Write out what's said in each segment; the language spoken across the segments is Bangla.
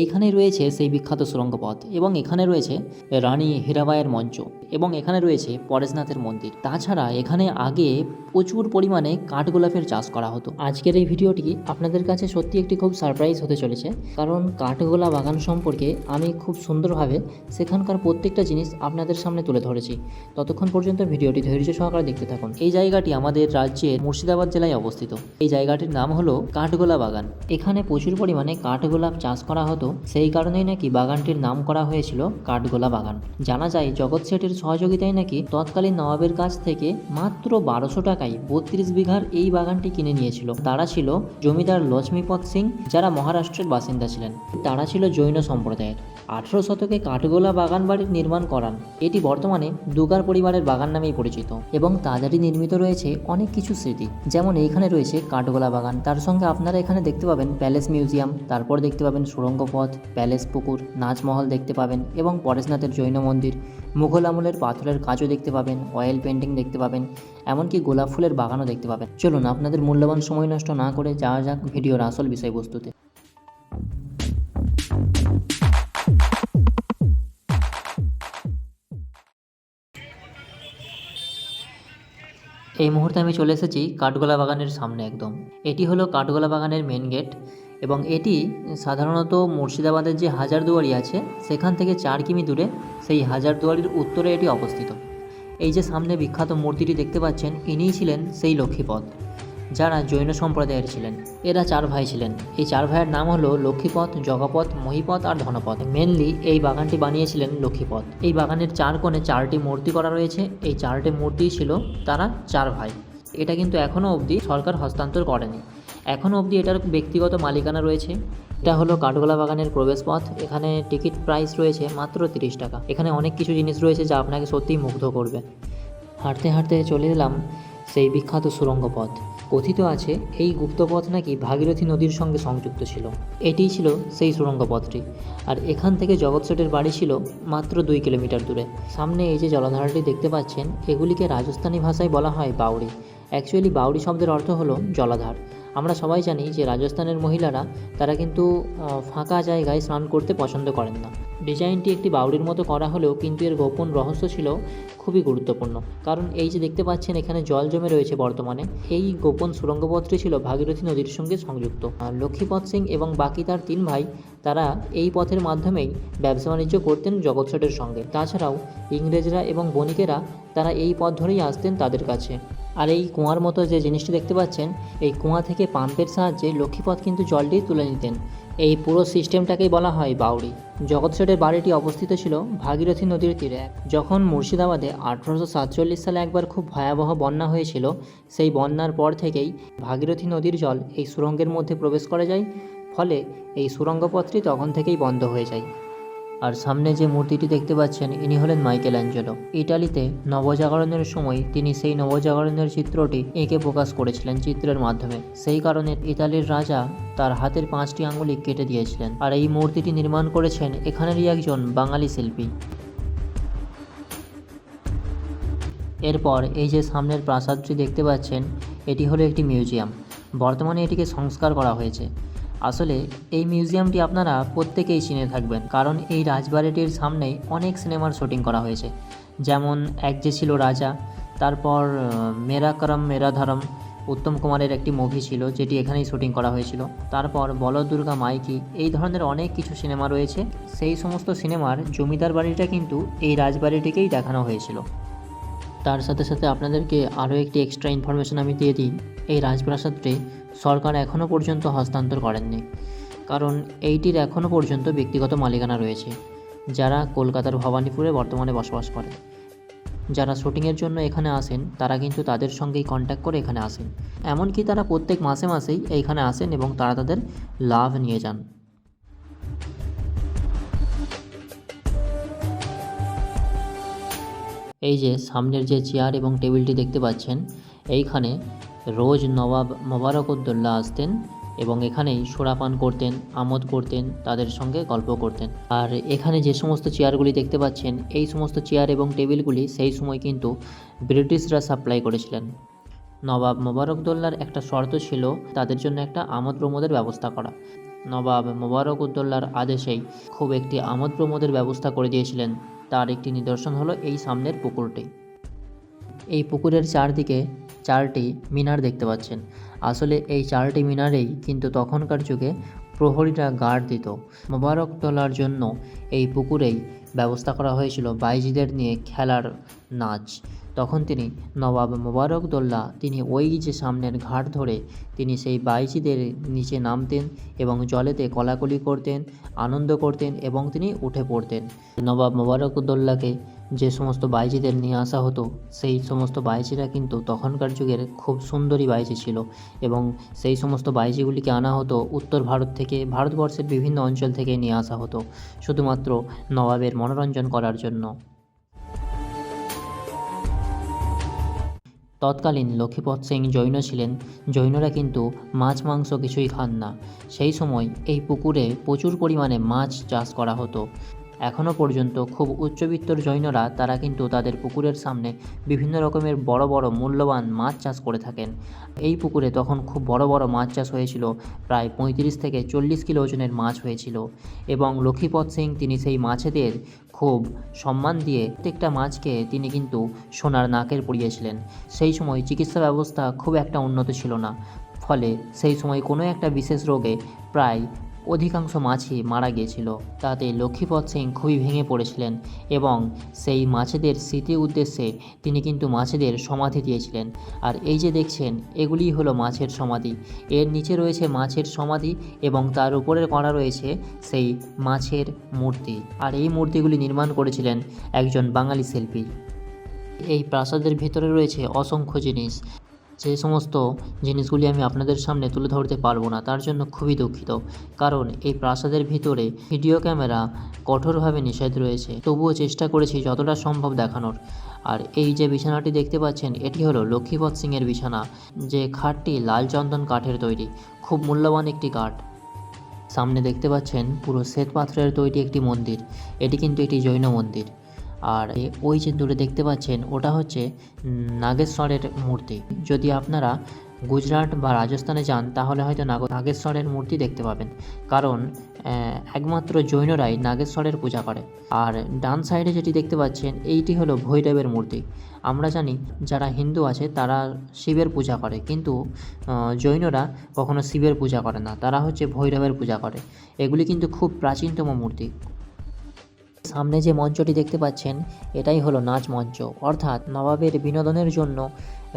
এইখানে রয়েছে সেই বিখ্যাত সুড়ঙ্গ পথ এবং এখানে রয়েছে রানী হীরাবাইয়ের মঞ্চ এবং এখানে রয়েছে পরেশনাথের মন্দির। তাছাড়া এখানে আগে প্রচুর পরিমাণে কাঠগোলাপের চাষ করা হতো। আজকের এই ভিডিওটি আপনাদের কাছে সত্যি একটি খুব সারপ্রাইজ হতে চলেছে। কারণ কাঠগোলা বাগান সম্পর্কে আমি খুব সুন্দরভাবে সেখানকার প্রত্যেকটা জিনিস আপনাদের সামনে তুলে ধরেছি। ততক্ষণ পর্যন্ত ভিডিওটি ধৈর্য সহকারে দেখতে থাকুন। এই জায়গাটি আমাদের রাজ্যের মুর্শিদাবাদ জেলায় অবস্থিত। এই জায়গাটির নাম হলো কাঠগোলা বাগান। এখানে প্রচুর পরিমাণে কাঠগোলাপ চাষ করা হতো। সেই কারণেই নাকি বাগানটির নাম করা হয়েছিল কাঠগোলা বাগান। জানা যায়, জগৎ শেঠের সহযোগিতায় নাকি তৎকালীন নবাবের কাছ থেকে মাত্র বারোশো টাকায় বত্রিশ বিঘার এই বাগানটি কিনে নিয়েছিল। তারা ছিল জমিদার লক্ষ্মীপদ সিং, যারা মহারাষ্ট্রের বাসিন্দা ছিলেন। তারা ছিল জৈন সম্প্রদায়ের। আঠেরো শতকে কাঠগোলা বাগান বাড়ির নির্মাণ করান। এটি বর্তমানে দুগার পরিবারের বাগান নামেই পরিচিত এবং তাদেরই নির্মিত রয়েছে অনেক কিছু স্মৃতি। যেমন এইখানে রয়েছে কাঠগোলা বাগান। তার সঙ্গে আপনারা এখানে দেখতে পাবেন প্যালেস মিউজিয়াম, তারপর দেখতে পাবেন সুড়ঙ্গ পথ, প্যালেস পুকুর, নাচমহল দেখতে পাবেন এবং পরেশনাথের জৈন মন্দির। মুঘল আমলের পাথরের কাজও দেখতে পাবেন, অয়েল পেন্টিং দেখতে পাবেন, এমনকি গোলাপ ফুলের বাগানও দেখতে পাবেন। চলুন আপনাদের মূল্যবান সময় নষ্ট না করে যাওয়া যাক ভিডিওর আসল বিষয়বস্তুতে। এই মুহূর্তে আমি চলে এসেছি কাঠগোলা বাগানের সামনে একদম। এটি হলো কাঠগোলা বাগানের মেন গেট এবং এটি সাধারণত মুর্শিদাবাদের যে হাজারদুয়ারি আছে, সেখান থেকে চার কিমি দূরে, সেই হাজারদুয়ারির উত্তরে এটি অবস্থিত। এই যে সামনে বিখ্যাত মূর্তিটি দেখতে পাচ্ছেন, ইনিই ছিলেন সেই লক্ষ্মীপদ, যারা জৈন সম্প্রদায়ের ছিলেন। এরা চার ভাই ছিলেন। এই চার ভাইয়ের নাম হলো লক্ষ্মীপথ জগপথ মহিপথ আর ধনপথ মেনলি এই বাগানটি বানিয়েছিলেন লক্ষ্মীপথ এই বাগানের চার কোণে চারটি মূর্তি করা রয়েছে। এই চারটি মূর্তি ছিল তারা চার ভাই। এটা কিন্তু এখনও অবধি সরকার হস্তান্তর করেনি। এখনও অবধি এটার ব্যক্তিগত মালিকানা রয়েছে। এটা হলো কাঠগোলা বাগানের প্রবেশপথ। এখানে টিকিট প্রাইস রয়েছে মাত্র তিরিশ টাকা। এখানে অনেক কিছু জিনিস রয়েছে যা আপনাকে সত্যিই মুগ্ধ করবে। হাঁটতে হাঁটতে চলে এলাম সেই বিখ্যাত সুড়ঙ্গ পথ কথিত আছে, এই গুপ্তপথ নাকি ভাগীরথী নদীর সঙ্গে সংযুক্ত ছিল। এটিই ছিল সেই সুড়ঙ্গ পথটি আর এখান থেকে জগৎ শেঠের বাড়ি ছিল মাত্র দুই কিলোমিটার দূরে। সামনে এই যে জলাধারটি দেখতে পাচ্ছেন, এগুলিকে রাজস্থানী ভাষায় বলা হয় বাউরি অ্যাকচুয়ালি বাউরি শব্দের অর্থ হলো জলাধার। আমরা সবাই জানি যে রাজস্থানের মহিলারা, তারা কিন্তু ফাঁকা জায়গায় স্নান করতে পছন্দ করেন না। ডিজাইনটি একটি বাউরির মতো করা হলেও কিন্তু এর গোপন রহস্য ছিল খুবই গুরুত্বপূর্ণ। কারণ এই যে দেখতে পাচ্ছেন, এখানে জল জমে রয়েছে বর্তমানে। এই গোপন সুড়ঙ্গপথটি ছিল ভাগীরথী নদীর সঙ্গে সংযুক্ত। আর লক্ষ্মীপদ সিং এবং বাকি তার তিন ভাই, তারা এই পথের মাধ্যমেই ব্যবসা বাণিজ্য করতেন জগৎ শেঠের সঙ্গে। তাছাড়াও ইংরেজরা এবং বণিকেরা, তারা এই পথ ধরেই আসতেন তাদের কাছে। আর এই কুয়ার মতো যে জিনিসটি দেখতে পাচ্ছেন, এই কুয়া থেকে পাম্পের সাহায্যে লক্ষ্মীপথ কিন্তু জলটি তুলে নিতেন। এই পুরো সিস্টেমটাকেই বলা হয় বাউরি জগৎ শেঠের বাড়িটি অবস্থিত ছিল ভাগীরথী নদীর তীরে। এক যখন মুর্শিদাবাদে আঠারোশো সাতচল্লিশ সালে একবার খুব ভয়াবহ বন্যা হয়েছিল, সেই বন্যার পর থেকেই ভাগীরথী নদীর জল এই সুড়ঙ্গের মধ্যে প্রবেশ করা যায়, ফলে এই সুড়ঙ্গ পথটি তখন থেকেই বন্ধ হয়ে যায়। আর সামনে যে মূর্তিটি দেখতে পাচ্ছেন, ইনি হলেন মাইকেল অ্যাঞ্জেলো ইটালিতে নবজাগরণের সময় তিনি সেই নবজাগরণের চিত্রটি এঁকে প্রকাশ করেছিলেন চিত্রের মাধ্যমে। সেই কারণে ইতালির রাজা তার হাতের পাঁচটি আঙ্গুলি কেটে দিয়েছিলেন আর এই মূর্তিটি নির্মাণ করেছেন এখানেরই একজন বাঙালি শিল্পী। এরপর এই যে সামনের প্রাসাদটি দেখতে পাচ্ছেন, এটি হলো একটি মিউজিয়াম। বর্তমানে এটিকে সংস্কার করা হয়েছে। আসলে এই মিউজিয়ামটি আপনারা প্রত্যেকেই চিনে থাকবেন, কারণ এই রাজবাড়িটির সামনেই অনেক সিনেমার শুটিং করা হয়েছে। যেমন এক যে ছিল রাজা, তারপর মেরা করম মেরা ধরম, উত্তম কুমারের একটি মুভি ছিল, যেটি এখানেই শুটিং করা হয়েছিল। তারপর বলদুর্গা মাইকি, এই ধরনের অনেক কিছু সিনেমা রয়েছে। সেই সমস্ত সিনেমার জমিদার বাড়িটা কিন্তু এই রাজবাড়িটিকেই দেখানো হয়েছিল। তার সাথে সাথে আপনাদেরকে আরও একটি এক্সট্রা ইনফরমেশন আমি দিয়ে দিই। এই রাজপ্রাসাদটি সরকার এখনও পর্যন্ত হস্তান্তর করেননি। কারণ এইটির এখনও পর্যন্ত ব্যক্তিগত মালিকানা রয়েছে, যারা কলকাতার ভবানীপুরে বর্তমানে বসবাস করে। যারা শুটিংয়ের জন্য এখানে আসেন, তারা কিন্তু তাদের সঙ্গেই কন্ট্যাক্ট করে এখানে আসেন। এমনকি তারা প্রত্যেক মাসে মাসেই এইখানে আসেন এবং তারা তাদের লাভ নিয়ে যান। এই যে সামনের যে চেয়ার এবং টেবিলটি দেখতে পাচ্ছেন, এইখানে রোজ নবাব মোবারকউদ্দৌলা আসতেন এবং এখানেই সোরাপান করতেন, আমোদ করতেন, তাদের সঙ্গে গল্প করতেন। আর এখানে যে সমস্ত চেয়ারগুলি দেখতে পাচ্ছেন, এই সমস্ত চেয়ার এবং টেবিলগুলি সেই সময় কিন্তু ব্রিটিশরা সাপ্লাই করেছিলেন। নবাব মোবারকদৌল্লার একটা শর্ত ছিল তাদের জন্য একটা আমোদ প্রমোদের ব্যবস্থা করা। নবাব মোবারক উদ্দৌলার আদেশেই খুব একটি আমোদ প্রমোদের ব্যবস্থা করে দিয়েছিলেন। তার একটি নিদর্শন হলো এই সামনের পুকুরটি। এই পুকুরের চারদিকে চারটি মিনার দেখতে পাচ্ছেন। আসলে এই চারটি মিনারেই কিন্তু তখনকার যুগে প্রহরীরা গার্ড দিত। মোবারক তোলার জন্য এই পুকুরেই ব্যবস্থা করা হয়েছিল বাইজিদের নিয়ে খেলার নাচ। তখন তিনি নবাব মোবারক দোল্লা তিনি ওই যে সামনের ঘাট ধরে তিনি সেই বাইজিদের নিচে নামতেন এবং জলেতে কলাকলি করতেন, আনন্দ করতেন এবং তিনি উঠে পড়তেন। নবাব মোবারকউদ্দৌলাকে যে সমস্ত বাইজিদের নিয়ে আসা হতো, সেই সমস্ত বাইজিরা কিন্তু তখনকার যুগের খুব সুন্দরী বাইজি ছিল এবং সেই সমস্ত বাইজিগুলিকে আনা হতো উত্তর ভারত থেকে, ভারতবর্ষের বিভিন্ন অঞ্চল থেকে নিয়ে আসা হতো, শুধুমাত্র নবাবের মনোরঞ্জন করার জন্য। তৎকালীন লক্ষ্মীপদ সিং জৈন ছিলেন। জৈনরা কিন্তু মাছ, মাংস কিছুই খান না। সেই সময় এই পুকুরে প্রচুর পরিমাণে মাছ চাষ করা হতো। এখনও পর্যন্ত খুব উচ্চবিত্তর জৈনরা তারা কিন্তু তাদের পুকুরের সামনে বিভিন্ন রকমের বড় বড় মূল্যবান মাছ চাষ করে থাকেন। এই পুকুরে তখন খুব বড় বড় মাছ চাষ হয়েছিল, প্রায় পঁয়ত্রিশ থেকে চল্লিশ কিলো ওজনের মাছ হয়েছিল এবং লক্ষ্মীপদ সিং তিনি সেই মাছেদের খুব সম্মান দিয়ে প্রত্যেকটা মাছকে তিনি কিন্তু সোনার নাকের পরিয়েছিলেন। সেই সময় চিকিৎসা ব্যবস্থা খুব একটা উন্নত ছিল না, ফলে সেই সময় কোনো একটা বিশেষ রোগে প্রায় অধিকাংশ মাছই মারা গিয়েছিল। তাতে লক্ষ্মীপদ সিং খুবই ভেঙে পড়েছিলেন এবং সেই মাছেদের স্মৃতি উদ্দেশ্যে তিনি কিন্তু মাছেদের সমাধি দিয়েছিলেন। আর এই যে দেখছেন, এগুলিই হলো মাছের সমাধি। এর নিচে রয়েছে মাছের সমাধি এবং তার উপরে করা রয়েছে সেই মাছের মূর্তি। আর এই মূর্তিগুলি নির্মাণ করেছিলেন একজন বাঙালি শিল্পী। এই প্রাসাদের ভিতরে রয়েছে অসংখ্য জিনিস। যে সমস্ত জিনিসগুলি আমি আপনাদের সামনে তুলে ধরতে পারব না। তার জন্য খুবই দুঃখিত। কারণ এই প্রাসাদের ভিতরে ভিডিও ক্যামেরা কঠোরভাবে নিষেধ রয়েছে। তবুও চেষ্টা করেছি যতটা সম্ভব দেখানোর। আর এই যে বিছানাটি দেখতে পাচ্ছেন, এটি হলো লক্ষ্মীপদ সিংয়ের বিছানা, যে খাটটি লাল চন্দন কাঠের তৈরি, খুব মূল্যবান একটি কাঠ। সামনে দেখতে পাচ্ছেন পুরো শ্বেত পাথরের তৈরি একটি মন্দির। এটি কিন্তু একটি জৈন মন্দির। আর ওই যে দূরে দেখতে পাচ্ছেন, ওটা হচ্ছে নাগেশ্বরের মূর্তি। যদি আপনারা গুজরাট বা রাজস্থানে যান, তাহলে হয়তো নাগ- নাগেশ্বরের মূর্তি দেখতে পাবেন। কারণ একমাত্র জৈনরাই নাগেশ্বরের পূজা করে। আর ডান সাইডে যেটি দেখতে পাচ্ছেন, এইটি হলো ভৈরবের মূর্তি। আমরা জানি যারা হিন্দু আছে, তারা শিবের পূজা করে। কিন্তু জৈনরা কখনো শিবের পূজা করে না। তারা হচ্ছে ভৈরবের পূজা করে। এগুলি কিন্তু খুব প্রাচীনতম মূর্তি। সামনে যে মঞ্চটি দেখতে পাচ্ছেন এটাই হলো নাচ মঞ্চ। অর্থাৎ নবাবের বিনোদনের জন্য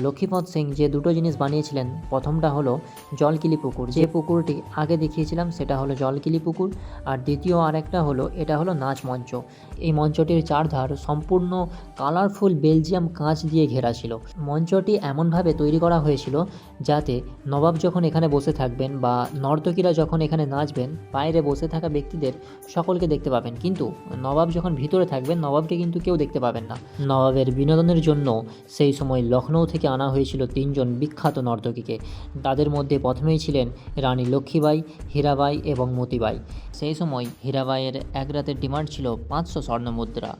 লক্ষ্মীপদ সিং যে দুটো জিনিস বানিয়েছিলেন, প্রথমটা হলো জলকিলি পুকুর। যে পুকুরটি আগে দেখিয়েছিলাম, সেটা হলো জলকিলি পুকুর। আর দ্বিতীয় আরেকটা হলো, এটা হলো নাচ মঞ্চ। এই মঞ্চটির চারধার সম্পূর্ণ কালারফুল বেলজিয়াম কাঁচ দিয়ে ঘেরা ছিল। মঞ্চটি এমনভাবে তৈরি করা হয়েছিল যাতে নবাব যখন এখানে বসে থাকবেন বা নর্তকীরা যখন এখানে নাচবেন, বাইরে বসে থাকা ব্যক্তিদের সকলকে দেখতে পাবেন। কিন্তু নবাব যখন ভিতরে থাকবেন, নবাবকে কিন্তু কেউ দেখতে পাবেন না। নবাবের বিনোদনের জন্য সেই সময় লখনৌ থেকে আনা হয়েছিল তিনজন বিখ্যাত নর্তকীকে। তাদের মধ্যে প্রথমেই ছিলেন রানী লক্ষ্মীবাই, হীরাবাই এবং মতিবাই। সেই সময় হীরাবাইয়ের এক রাতের ডিমান্ড ছিল পাঁচশো স্বর্ণমুদ্রা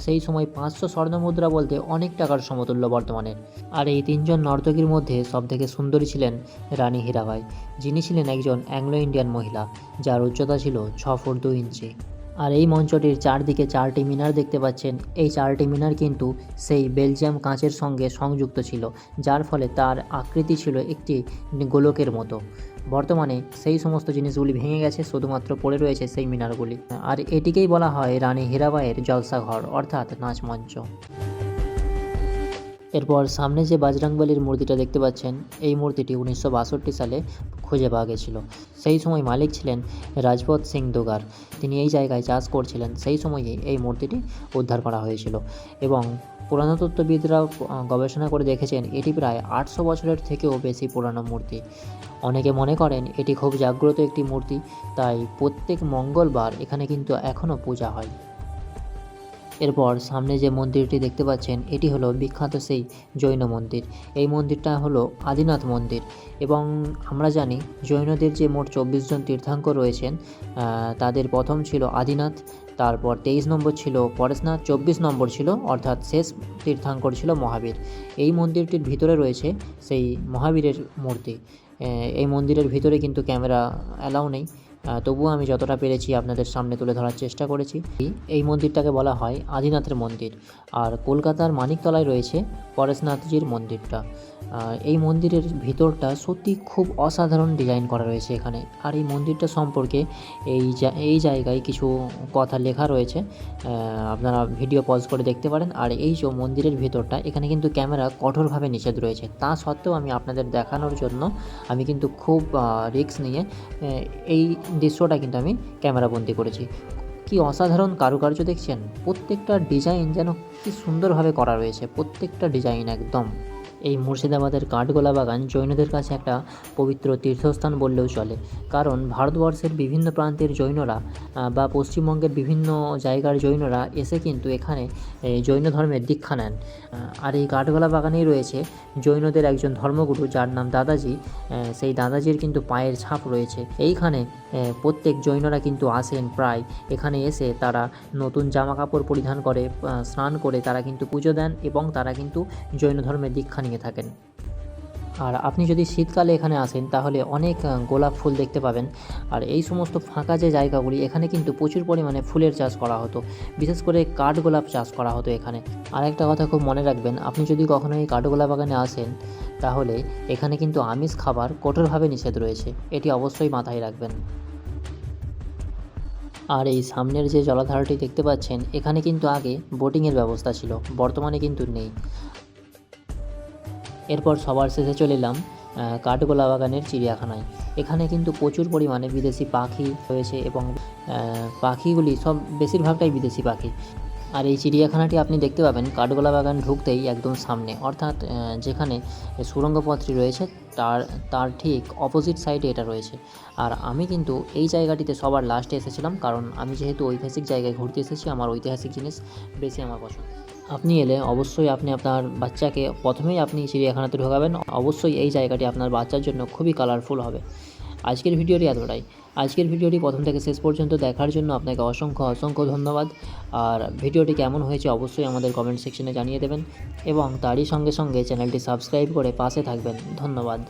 সেই সময় পাঁচশো স্বর্ণমুদ্রা বলতে অনেক টাকার সমতুল্য বর্তমানে। আর এই তিনজন নর্তকীর মধ্যে সবথেকে সুন্দরী ছিলেন রানী হীরাবাই, যিনি ছিলেন একজন অ্যাংলো ইন্ডিয়ান মহিলা, যার উচ্চতা ছিল ছ ফুট দু ইঞ্চি। আর এই মঞ্চটির চারদিকে চারটি মিনার দেখতে পাচ্ছেন। এই চারটি মিনার কিন্তু সেই বেলজিয়াম কাঁচের সঙ্গে সংযুক্ত ছিল, যার ফলে তার আকৃতি ছিল একটি গোলকের মতো। বর্তমানে সেই সমস্ত জিনিসগুলি ভেঙে গেছে, শুধুমাত্র পড়ে রয়েছে সেই মিনারগুলি। আর এটিকেই বলা হয় রানী হীরাবাইয়ের জলসাঘর অর্থাৎ নাচ মঞ্চ। এরপর সামনে যে বাজরাংবালির মূর্তিটা দেখতে পাচ্ছেন, এই মূর্তিটি উনিশশো বাষট্টি সালে খুঁজে পাওয়া গেছিল। সেই সময় মালিক ছিলেন রাজপথ সিং দোগার। তিনি এই জায়গায় চাষ করছিলেন। সেই সময়ে এই মূর্তিটি উদ্ধার করা হয়েছিল এবং পুরাতত্ত্ববিদরাও আহ, গবেষণা করে দেখেছেন এটি প্রায় আটশো বছরের থেকেও বেশি পুরানো মূর্তি। অনেকে মনে করেন এটি খুব জাগ্রত একটি মূর্তি তাই প্রত্যেক মঙ্গলবার এখানে কিন্তু এখনও পূজা হয়। এরপর সামনে যে মন্দিরটি দেখতে পাচ্ছেন, এটি হলো বিখ্যাত সেই জৈন মন্দির। এই মন্দিরটা হলো আদিনাথ মন্দির এবং আমরা জানি জৈনদের যে মোট চব্বিশ জন তীর্থাঙ্ক রয়েছেন তাদের প্রথম ছিল আদিনাথ, তারপর তেইশ নম্বর ছিল পরেশনাথ, চব্বিশ নম্বর ছিল অর্থাৎ শেষ তীর্থাঙ্কর ছিল মহাবীর। এই মন্দিরটির ভিতরে রয়েছে সেই মহাবীরের মূর্তি। এই মন্দিরের ভিতরে কিন্তু ক্যামেরা অ্যালাউ নেই। তবুও আমি যতটা পেরেছি আপনাদের সামনে তুলে ধরার চেষ্টা করেছি। এই মন্দিরটাকে বলা হয় আদিনাথের মন্দির। আর কলকাতার মানিকতলায় রয়েছে পরেশনাথজির মন্দিরটা। এই মন্দিরের ভিতরটা সত্যি খুব অসাধারণ ডিজাইন করা রয়েছে এখানে। আর এই মন্দিরটা সম্পর্কে এই এই জায়গায় কিছু কথা লেখা রয়েছে। আপনারা ভিডিও পজ করে দেখতে পারেন। আর এই যে মন্দিরের ভিতরটা, এখানে কিন্তু ক্যামেরা কঠোরভাবে নিষেধ রয়েছে। তা সত্ত্বেও আমি আপনাদের দেখানোর জন্য আমি কিন্তু খুব রিস্ক নিয়ে এই দৃশ্যটা কিন্তু আমি ক্যামেরাবন্দি করেছি। কি অসাধারণ কারুকার্য দেখছেন? প্রত্যেকটা ডিজাইন যেন কি সুন্দরভাবে করা রয়েছে, প্রত্যেকটা ডিজাইন একদম। এই মুর্শিদাবাদের কাঠগোলা বাগান জৈনদের কাছে একটা পবিত্র তীর্থস্থান বললেও চলে। কারণ ভারতবর্ষের বিভিন্ন প্রান্তের জৈনরা বা পশ্চিমবঙ্গের বিভিন্ন জায়গার জৈনরা এসে কিন্তু এখানে জৈন ধর্মের দীক্ষা নেন। আর এই কাঠগোলা বাগানেই রয়েছে জৈনদের একজন ধর্মগুরু যার নাম দাদাজি। সেই দাদাজির কিন্তু পায়ের ছাপ রয়েছে। এইখানে প্রত্যেক জৈনরা কিন্তু আসেন প্রায়। এখানে এসে তারা নতুন জামা কাপড় পরিধান করে স্নান করে তারা কিন্তু পুজো দেন এবং তারা কিন্তু জৈন ধর্মের দীক্ষা নিয়ে থাকেন। আর আপনি যদি শীতকালে এখানে আসেন, তাহলে অনেক গোলাপ ফুল দেখতে পাবেন। আর এই সমস্ত ফাঁকা যে জায়গাগুলি, এখানে কিন্তু প্রচুর পরিমাণে ফুলের চাষ করা হতো। বিশেষ করে কাঠগোলাপ চাষ করা হতো এখানে। আর একটা কথা খুব মনে রাখবেন, আপনি যদি কখনো এই কাঠগোলাপ বাগানে আসেন, তাহলে এখানে কিন্তু আমিষ খাবার কঠোরভাবে নিষেধ রয়েছে। এটি অবশ্যই মাথায় রাখবেন। আর এই সামনের যে জলাধারটি দেখতে পাচ্ছেন, এখানে কিন্তু আগে বোটিংয়ের ব্যবস্থা ছিল, বর্তমানে কিন্তু নেই। এরপর সবার শেষে চলে এলাম কাঠগোলা বাগানের চিড়িয়াখানায়। এখানে কিন্তু প্রচুর পরিমাণে বিদেশি পাখি রয়েছে এবং পাখিগুলি সব বেশিরভাগটাই বিদেশি পাখি। আর এই চিড়িয়াখানাটি আপনি দেখতে পাবেন, কাঠগোলা বাগান ঢুকতেই একদম সামনে। অর্থাৎ যেখানে সুড়ঙ্গ পথটি রয়েছে, তার তার ঠিক অপোজিট সাইডে এটা রয়েছে। আর আমি কিন্তু এই জায়গাটিতে সবার লাস্টে এসেছিলাম, কারণ আমি যেহেতু ঐতিহাসিক জায়গায় ঘুরতে এসেছি, আমার ঐতিহাসিক জিনিস বেশি আমার পছন্দ। আপনি এলে অবশ্যই আপনি আপনার বাচ্চাকে প্রথমেই আপনি চিড়িয়াখানাতে ঢোকাবেন। অবশ্যই এই জায়গাটি আপনার বাচ্চার জন্য খুবই কালারফুল হবে। আজকের ভিডিওটি এতটাই। আজকের ভিডিওটি প্রথম থেকে শেষ পর্যন্ত দেখার জন্য আপনাকে অসংখ্য অসংখ্য ধন্যবাদ। আর ভিডিওটি কেমন হয়েছে অবশ্যই আমাদের কমেন্ট সেকশনে জানিয়ে দেবেন এবং তারই সঙ্গে সঙ্গে চ্যানেলটি সাবস্ক্রাইব করে পাশে থাকবেন। ধন্যবাদ।